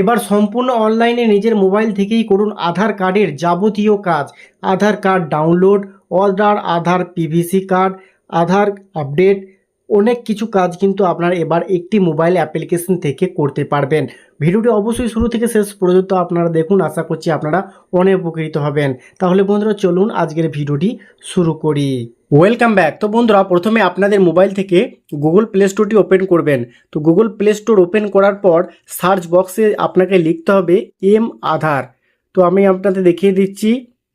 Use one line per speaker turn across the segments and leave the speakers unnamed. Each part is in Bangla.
এবার সম্পূর্ণ অনলাইনে নিজের মোবাইল থেকেই করুন আধার কার্ডের যাবতীয় কাজ। Aadhaar card download order Aadhaar PVC card Aadhaar update অনেক কিছু কাজ কিন্তু আপনারা এবার একটি মোবাইল অ্যাপ্লিকেশন থেকে করতে পারবেন। ভিডিওটি অবশ্যই শুরু থেকে শেষ পর্যন্ত আপনারা দেখুন, আশা করছি আপনারা অনেক উপকৃত হবেন। তাহলে বন্ধুরা, চলুন আজকের ভিডিওটি শুরু করি। ওয়েলকাম ব্যাক তো বন্ধুরা, প্রথমে আপনাদের মোবাইল থেকে গুগল প্লে স্টোরটি ওপেন করবেন। তো গুগল প্লে স্টোর ওপেন করার পর সার্চ বক্সে আপনাকে লিখতে হবে এম আধার তো আমি আপনাদের দেখিয়ে দিচ্ছি।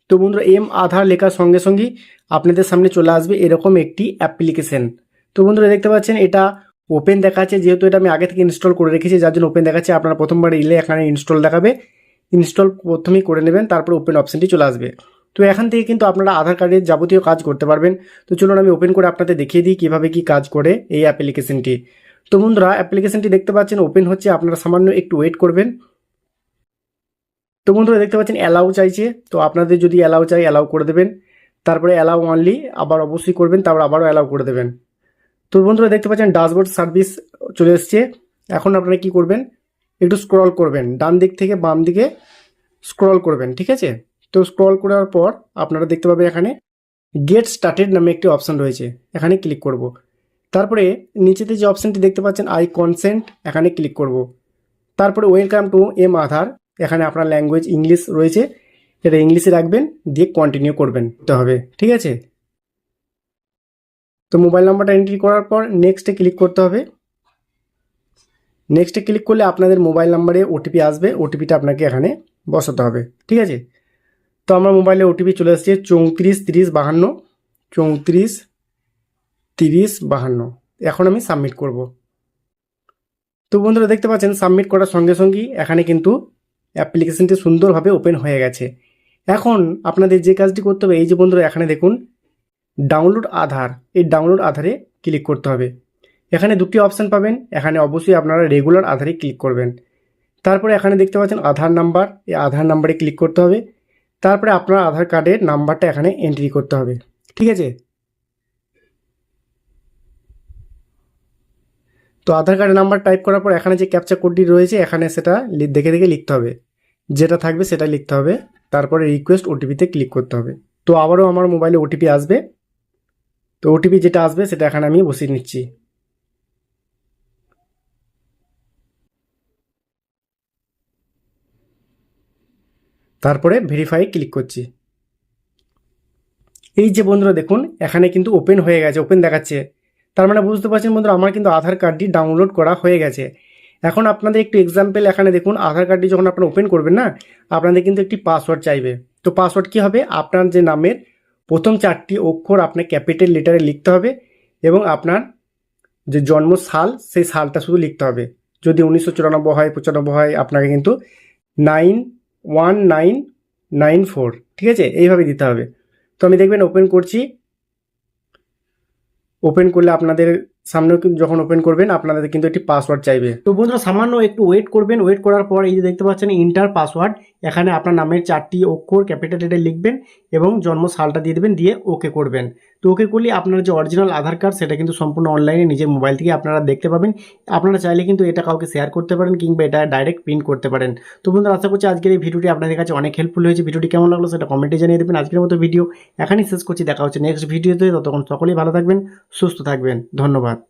তো বন্ধুরা এম আধার লেখার সঙ্গে সঙ্গেই আপনাদের সামনে চলে আসবে এরকম একটি অ্যাপ্লিকেশন তো বন্ধুরা, দেখতে পাচ্ছেন, এটা ওপেন দেখাচ্ছে। যেহেতু এটা আমি আগে থেকে ইনস্টল করে রেখেছি, যার জন্য ওপেন দেখাচ্ছে। আপনারা প্রথমবার এলে এখানে ইনস্টল দেখাবে। ইনস্টল প্রথমেই করে নেবেন, তারপর ওপেন অপশানটি চলে আসবে। তো এখান থেকে কিন্তু আপনারা আধার কার্ডের যাবতীয় কাজ করতে পারবেন। তো চলুন আমি ওপেন করে আপনাদের দেখিয়ে দিই কীভাবে কি কাজ করে এই অ্যাপ্লিকেশনটি তো বন্ধুরা অ্যাপ্লিকেশনটি দেখতে পাচ্ছেন ওপেন হচ্ছে, আপনারা সামান্য একটু ওয়েট করবেন। তো বন্ধুরা, দেখতে পাচ্ছেন অ্যালাউ চাইছে, তো আপনাদের যদি অ্যালাউ চাই অ্যালাউ করে দেবেন। তারপরে অ্যালাউ অনলি আবার অবশ্যই করবেন, তারপর আবারও অ্যালাউ করে দেবেন। তো বন্ধুরা, দেখতে পাচ্ছেন ড্যাশবোর্ড সার্ভিস চলে এসছে। এখন আপনারা কি করবেন? একটু স্ক্রল করবেন, ডান দিক থেকে বাম দিকে স্ক্রল করবেন, ঠিক আছে? তো স্ক্রল করার পর আপনারা দেখতে পাবেন এখানে গেট স্টার্টেড নামে একটি অপশান রয়েছে। এখানে ক্লিক করব। তারপরে নিচেতে যে অপশানটি দেখতে পাচ্ছেন আই কনসেন্ট এখানে ক্লিক করব। তারপরে ওয়েলকাম টু এম আধার এখানে আপনার ল্যাঙ্গুয়েজ ইংলিশ রয়েছে। এটা ইংলিশে রাখবেন, দিয়ে কন্টিনিউ করবেন তো হবে। ঠিক আছে? তো মোবাইল নাম্বারটা এন্ট্রি করার পর নেক্সটে ক্লিক করতে হবে। নেক্সটে ক্লিক করলে আপনাদের মোবাইল নাম্বারে ওটিপি আসবে। ওটিপিটা আপনাকে এখানে বসাতে হবে। ঠিক আছে? তো আমার মোবাইলে ওটিপি চলে এসেছে চৌত্রিশ তিরিশ বাহান্ন, চৌত্রিশ তিরিশ বাহান্ন। এখন আমি সাবমিট করব। তো বন্ধুরা দেখতে পাচ্ছেন সাবমিট করার সঙ্গে সঙ্গেই এখানে কিন্তু অ্যাপ্লিকেশনটি সুন্দরভাবে ওপেন হয়ে গেছে। এখন আপনাদের যে কাজটি করতে হবে, এই যে বন্ধুরা এখানে দেখুন ডাউনলোড আধার। এই ডাউনলোড আধারে ক্লিক করতে হবে। এখানে দুটি অপশান পাবেন, এখানে অবশ্যই আপনারা রেগুলার আধারে ক্লিক করবেন। তারপরে এখানে দেখতে পাচ্ছেন, আধার নাম্বার এই আধার নাম্বারে ক্লিক করতে হবে। তারপরে আপনার আধার কার্ডের নাম্বারটা এখানে এন্ট্রি করতে হবে। ঠিক আছে? তো আধার কার্ডের নাম্বার টাইপ করার পর এখানে যে ক্যাপচা কোডটি রয়েছে, এখানে সেটা দেখে দেখে লিখতে হবে। যেটা থাকবে সেটা লিখতে হবে। তারপরে রিকোয়েস্ট ওটিপিতে ক্লিক করতে হবে। তো আবারও আমার মোবাইলে ওটিপি আসবে। তো ওটিপি যেটা আসবে সেটা এখানে আমি বসিয়ে নিচ্ছি। তারপরে ভেরিফাই ক্লিক করছি। এই যে বন্ধুরা দেখুন, এখানে কিন্তু ওপেন হয়ে গেছে ওপেন দেখাচ্ছে। তার মানে বুঝতে পারছেন বন্ধুরা, আমার কিন্তু আধার কার্ডটি ডাউনলোড করা হয়ে গেছে। এখন আপনাদের একটু এক্সাম্পল এখানে দেখুন, আধার কার্ডটি যখন আপনারা ওপেন করবেন না, আপনাদের কিন্তু একটি পাসওয়ার্ড চাইবে। তো পাসওয়ার্ড কী হবে? আপনার যে নামের প্রথম চারটি অক্ষর আপনার ক্যাপিটাল লেটারে লিখতে হবে এবং আপনার যে জন্ম সাল, সেই সালটা শুধু লিখতে হবে। যদি উনিশশো চুরানব্বই হয়, পঁচানব্বই হয়, আপনাকে কিন্তু nine one nine nine four ঠিক আছে? এইভাবে দিতে হবে। তো আমি দেখবেন ওপেন করছি। ওপেন করলে আপনাদের সামনে যখন ওপেন করবেন, আপনাদের কিন্তু একটি পাসওয়ার্ড চাইবে। তো বন্ধুরা, সামান্য একটু ওয়েট করবেন। ওয়েট করার পর এই যে দেখতে পাচ্ছেন ইন্টার পাসওয়ার্ড এখানে আপনার নামের চারটি অক্ষর ক্যাপিটাল লেটার লিখবেন এবং জন্ম সালটা দিয়ে দেবেন, দিয়ে ওকে করবেন। তো ওকে করলে আপনার যে অরিজিনাল আধার কার্ড সেটা কিন্তু সম্পূর্ণ অনলাইনে নিজের মোবাইল থেকে আপনারা দেখতে পাবেন। আপনারা চাইলে কিন্তু এটা কাউকে শেয়ার করতে পারেন কিংবা এটা ডাইরেক্ট প্রিন্ট করতে পারেন। তো বন্ধুরা, আশা করছি আজকের এই ভিডিওটি আপনাদের কাছে অনেক হেল্পফুল হয়েছে। ভিডিওটি কেমন লাগল সেটা কমেন্টে জানিয়ে দেবেন। আজকের মতো ভিডিও এখানেই শেষ করছি। দেখা হচ্ছে নেক্সট ভিডিওতে ততক্ষণ সকলেই ভালো থাকবেন, সুস্থ থাকবেন। ধন্যবাদ।